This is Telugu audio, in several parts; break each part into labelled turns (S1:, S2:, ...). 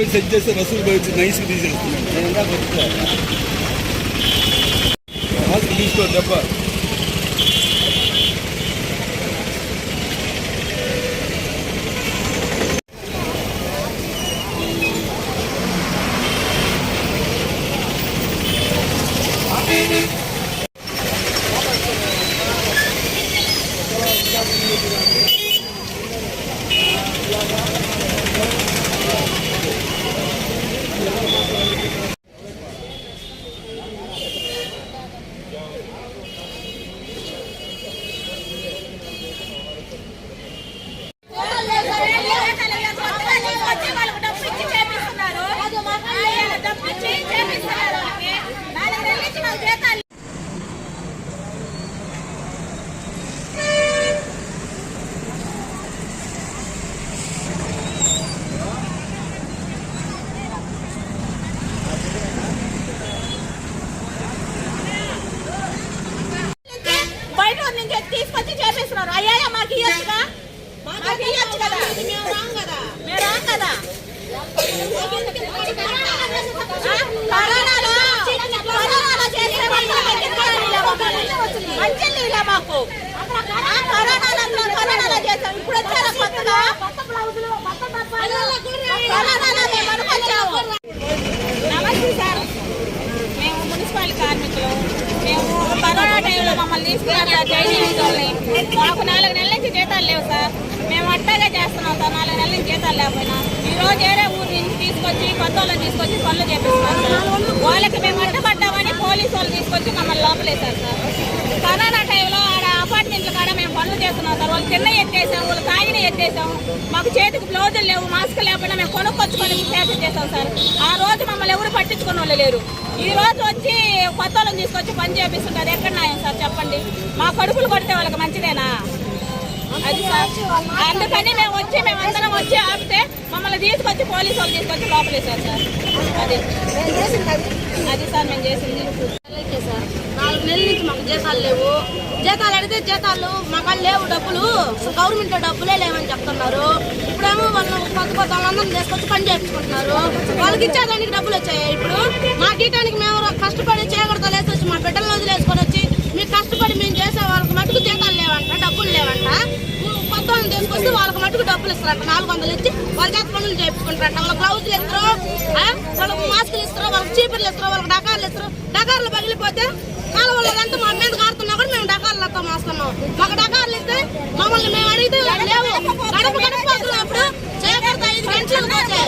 S1: పెట్టి సెట్ చేస్తే రసూలు పోయి వచ్చి నైస్కి తీసేస్తున్నాను నేను ఇంకా వచ్చా తీసుకో దెబ్బ
S2: తీసుకొచ్చి చేపిస్తున్నారు. అయ్యా మాకు ఇయ్యొచ్చుగా మాకు ఇయ్యొచ్చు కదా? మేము రాం కదా మేము రాం కదా ఆ? కరోనాలో కరోనాలో చేసే వాళ్ళు మంచి నీళ్ళ మాకు ఆ, కరోనాలో కరోనాలో చేసాం ఇప్పుడు వచ్చారా కొత్తగా కరోనాలో మేము అనుకొచ్చాము నమస్తే సార్ మేము మున్సిపల్ కార్మికులు మేము కరోనా టైంలో మమ్మల్ని తీసుకున్నారు సార్ జైలు వాళ్ళని మాకు నాలుగు నెలల నుంచి జీతాలు లేవు సార్. మేము అట్టగా చేస్తున్నాం సార్ నాలుగు నెలల నుంచి జీతాలు లేకపోయినా. ఈ రోజు వేరే ఊరి నుంచి తీసుకొచ్చి కొత్త వాళ్ళని తీసుకొచ్చి పనులు చేపిస్తున్నారు సార్. వాళ్ళకి మేము అడ్డుపడ్డామని పోలీసు వాళ్ళు తీసుకొచ్చి మమ్మల్ని లోపలేశారు సార్. కరోనా టైంలో ఆడ అపార్ట్మెంట్ల కాడ మేము పనులు చేస్తున్నాం సార్. వాళ్ళు చిన్న ఎత్తేసాం వాళ్ళు తాగిన ఎత్తేసాం. మాకు చేతికి బ్లౌజులు లేవు మాస్క్ లేకపోయినా మేము కొనుక్కొచ్చుకొని సేపు చేసాం సార్. ఆ రోజు మమ్మల్ని ఎవరు పట్టించుకున్న వాళ్ళు లేరు. ఈ రోజు వచ్చి కొత్త వాళ్ళని తీసుకొచ్చి పని చేపిస్తుంటారు. ఎక్కడ న్యాయం సార్ చెప్పండి? మా కడుపులు కొడితే వాళ్ళకి మంచిదేనా? అది సార్. అందుకని మేము వచ్చి మేము అందరం వచ్చి ఆపితే మమ్మల్ని తీసుకొచ్చి పోలీసు వాళ్ళు తీసుకొచ్చి లోపలేశారు సార్. అది. అది. సార్ మేము చేసింది.
S3: సార్. నాలుగు నెలల నుంచి మాకు జీతాలు లేవు. జీతాలు అడిగితే జీతాలు మాకు లేవు డబ్బులు. గవర్నమెంట్ డబ్బులే లేవని చెప్తున్నారు. ఇప్పుడేమో వాళ్ళు కొత్త కొత్త వాళ్ళందరం తీసుకొచ్చి పని చేయించుకుంటున్నారు. వాళ్ళకి ఇచ్చేదానికి డబ్బులు వచ్చాయి ఇప్పుడు? మాకు ఇవ్వడానికి మేము కష్టపడి చేయకూడదు లేసి వచ్చి మా బిడ్డలను వదిలేసుకొని వచ్చి మీకు కష్టపడి మేము చేసే వాళ్ళకి మటుకు జీతాలు లేవంట డబ్బులు లేవంట. కొత్త వాళ్ళని తీసుకొస్తే వాళ్ళకి మటుకు డబ్బులు ఇస్తారంట. నాలుగు వందలు ఇచ్చి వాళ్ళ చేత పనులు చేయించుకుంటారంట. వాళ్ళ బ్లౌజులు ఇస్తారు ఆ? వాళ్ళకి మాస్కులు ఇస్తారు వాళ్ళకి చీపుర్లు ఇస్తారు వాళ్ళకి డకార్లు ఇస్తారు డకార్లు పగిలిపోతే కాలువలంతా మా మీద కారుతున్నా కూడా మేము డకార్లతో మాస్తున్నాం. మాకు డకార్లు ఇస్తే మమ్మల్ని మేము అడిగితే లేవు గడప గడప పోతున్నప్పుడు చేపడితే ఐదు గంటలకు పోతే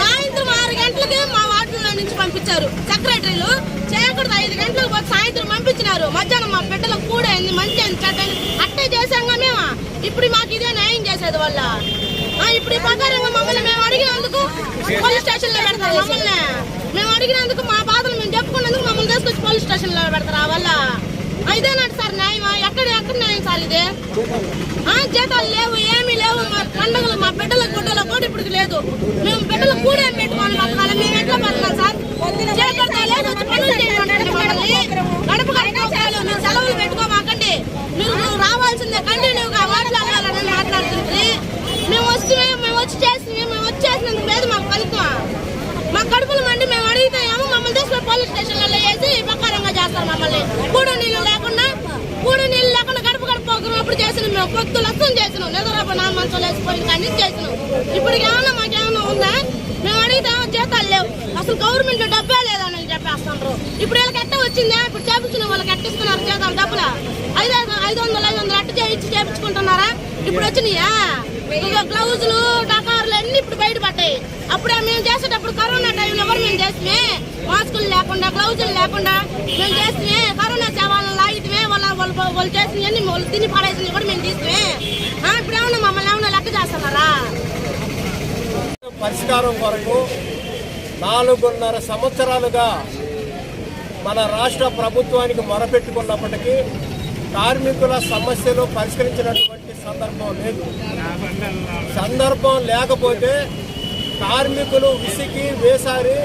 S3: సాయంత్రం ఆరు గంటలకి మా వార్డులో నుంచి పంపించారు సెక్రటరీలు చేయకూడదు ఐదు గంటలకు పోతే సాయంత్రం పంపించినారు మధ్యాహ్నం మా బిడ్డలకు కూడా అయింది మంచి అయింది చెడ్డ అయింది అట్టే చేసాంగా మేము ఇప్పుడు మాకు ఇదే న్యాయం చేసేది వల్ల. ఇప్పుడు ఈ ప్రకారంగా మమ్మల్ని మేము అడిగినందుకు పోలీస్ స్టేషన్లో పెడతారు మమ్మల్ని? మేము అడిగినందుకు మా బాధలు మేము చెప్పుకున్నందుకు మమ్మల్ని తీసుకొచ్చి పోలీస్ స్టేషన్లో పెడతారు ఆ వల్ల ఆ, సార్ న్యాయమా? ఎక్కడ ఎక్కడ న్యాయం సార్ ఇది? ఆ, జీతాలు లేవు ఏమీ లేవు. మా పండుగలు మా బిడ్డల గుడ్డల కూడా ఇప్పుడు లేదు. మేము బిడ్డలు కూడా పెట్టుకోవాలి మేము ఎట్లా పడుతున్నాం సార్? చేపడితే లేదు పనులు మమ్మల్ని గడప గడప చాలు మేము సెలవులు పెట్టుకోమాకండి మీరు రావాల్సిందే కంటిన్యూగా మాట్లాడాలని మాట్లాడుతుంది మేము వస్తే మేము వచ్చి చేసి మేము వచ్చి చేసినందుకు లేదు మాకు ఫలితం మా కడుపులు మండి మేము అడిగితే ఏమో మమ్మల్ని తీసుకుని పోలీస్ స్టేషన్లలో వేసి ఈ ప్రకారంగా చేస్తారు మమ్మల్ని కూడు నీళ్ళు లేకుండా కూడు నీళ్ళు లేకుండా గడప గడప చేసిన మేము పొత్తు లక్షం చేసినాం నిద్రప నా మంచం వేసిపోయింది కానీ చేసినాం ఇప్పుడు ఏమన్నా మాకేమన్నా ఉందా? మేము అడిగితే జీతాలు లేవు. అసలు గవర్నమెంట్ డబ్బే లేదని చెప్పేస్తున్నారు. ఇప్పుడు వీళ్ళకి ఎట్ట వచ్చిందా? ఇప్పుడు చేపించిన వాళ్ళకి ఎట్టిస్తున్నారు జీతాలు డబ్బులా? ఐదు ఐదు వందలు ఐదు వందలు అట్ట చేయించి చేపించుకుంటున్నారా? ఇప్పుడు వచ్చినాయా? ఇక గ్లౌజులు డకార్లు అన్ని ఇప్పుడు బయటపడ్డాయి అప్పుడే మేము చేసేటప్పుడు కరోనా టైంలో కూడా మేము చేస్తే మాస్కులు లేకుండా గ్లౌజులు లేకుండా మేము చేస్తే కరోనా సేవలు వాళ్ళు చేసినవన్నీ వాళ్ళు తిని పడేసినవి కూడా మేము తీసుకునే ఇప్పుడు ఏమన్నా మమ్మల్ని ఏమన్నా లెక్క చేస్తున్నారా?
S4: పరిష్కారం కొరకు నాలుగున్నర సంవత్సరాలుగా మన రాష్ట్ర ప్రభుత్వానికి మొరపెట్టుకున్నప్పటికీ కార్మికుల సమస్యలు పరిష్కరించినటువంటి సందర్భం లేదు. సందర్భం లేకపోతే కార్మికులు విసిగి వేసారి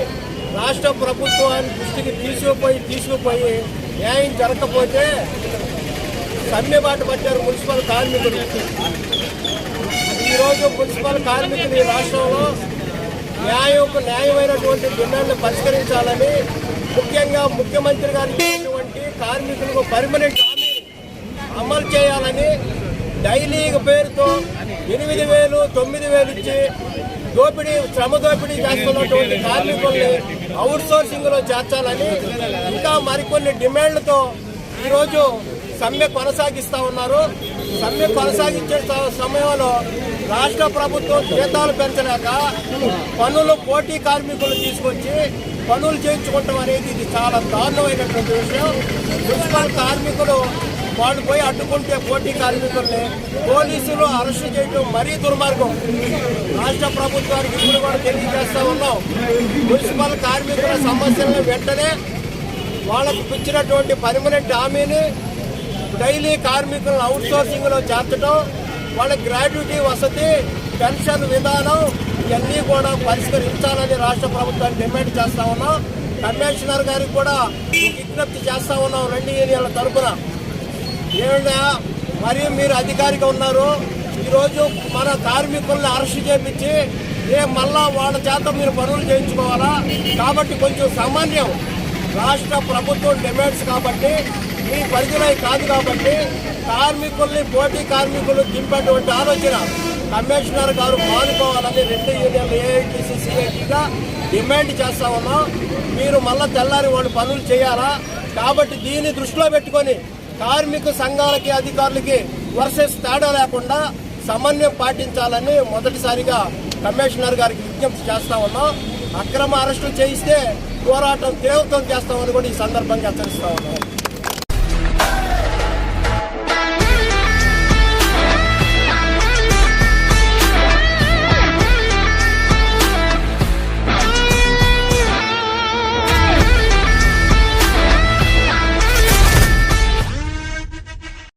S4: రాష్ట్ర ప్రభుత్వాన్ని దృష్టికి తీసుకుపోయి తీసుకుపోయి న్యాయం జరగకపోతే సమ్మెబాటు పట్టారు మున్సిపల్ కార్మికులు. ఈరోజు మున్సిపల్ కార్మికులు ఈ రాష్ట్రంలో న్యాయం న్యాయమైనటువంటి డిమాండ్లు పరిష్కరించాలని ముఖ్యంగా ముఖ్యమంత్రి గారు ఇచ్చినటువంటి కార్మికులకు పర్మనెంట్ అమలు చేయాలని డైలీ పేరుతో ఎనిమిది వేలు తొమ్మిది వేలు ఇచ్చి దోపిడీ శ్రమ దోపిడీ చేస్తున్నటువంటి కార్మికుల్ని అవుట్ సోర్సింగ్లో చేర్చాలని ఇంకా మరికొన్ని డిమాండ్లతో ఈరోజు సమ్మె కొనసాగిస్తూ ఉన్నారు. సమ్మె కొనసాగించే సమయంలో రాష్ట్ర ప్రభుత్వం జీతాలు పెంచలేక పనులు పోటీ కార్మికులు తీసుకొచ్చి పనులు చేయించుకోవటం అనేది ఇది చాలా దారుణమైనటువంటి విషయం. మున్సిపల్ కార్మికులు వాళ్ళు పోయి అడ్డుకుంటే పోటీ కార్మికుల్ని పోలీసులు అరెస్ట్ చేయడం మరీ దుర్మార్గం. రాష్ట్ర ప్రభుత్వానికి ఇప్పుడు కూడా తెలియజేస్తూ ఉన్నాం. మున్సిపల్ కార్మికుల సమస్యలను వెంటనే వాళ్ళకు ఇచ్చినటువంటి పర్మనెంట్ హామీని డైలీ కార్మికులను అవుట్ సోర్సింగ్ చేర్చడం వాళ్ళ గ్రాడ్యుటీ వసతి పెన్షన్ విధానం ఇవన్నీ కూడా పరిష్కరించాలని రాష్ట్ర ప్రభుత్వాన్ని డిమాండ్ చేస్తా ఉన్నాం. కమిషనర్ గారికి కూడా విజ్ఞప్తి చేస్తా ఉన్నాం రెండు ఏరియాల తరపున. ఏమైనా మరి మీరు అధికారిగా ఉన్నారు ఈరోజు మన కార్మికుల్ని అరెస్ట్ చేపించి ఏ మళ్ళా వాళ్ళ చేత మీరు పనులు చేయించుకోవాలా? కాబట్టి కొంచెం సామాన్యం. రాష్ట్ర ప్రభుత్వం డిమాండ్స్ కాబట్టి మీ పరిధిలో కాదు కాబట్టి కార్మికుల్ని పోటీ కార్మికులు దింపేటువంటి ఆలోచన కమిషనర్ గారు మానుకోవాలని రెండు యూనియన్లు ఏఐటీసీ సిఐటిగా డిమాండ్ చేస్తా ఉన్నాం. మీరు మళ్ళా తెల్లారి వాళ్ళు పనులు చేయాలా? కాబట్టి దీన్ని దృష్టిలో పెట్టుకొని కార్మిక సంఘాలకి అధికారులకి వర్సెస్ తేడా లేకుండా సమన్వయం పాటించాలని మొదటిసారిగా కమిషనర్ గారికి విజ్ఞప్తి చేస్తా ఉన్నాం. అక్రమ అరెస్టులు చేయిస్తే పోరాటం తీవ్రతం చేస్తామని కూడా ఈ సందర్భంగా హెచ్చరిస్తా ఉన్నాం.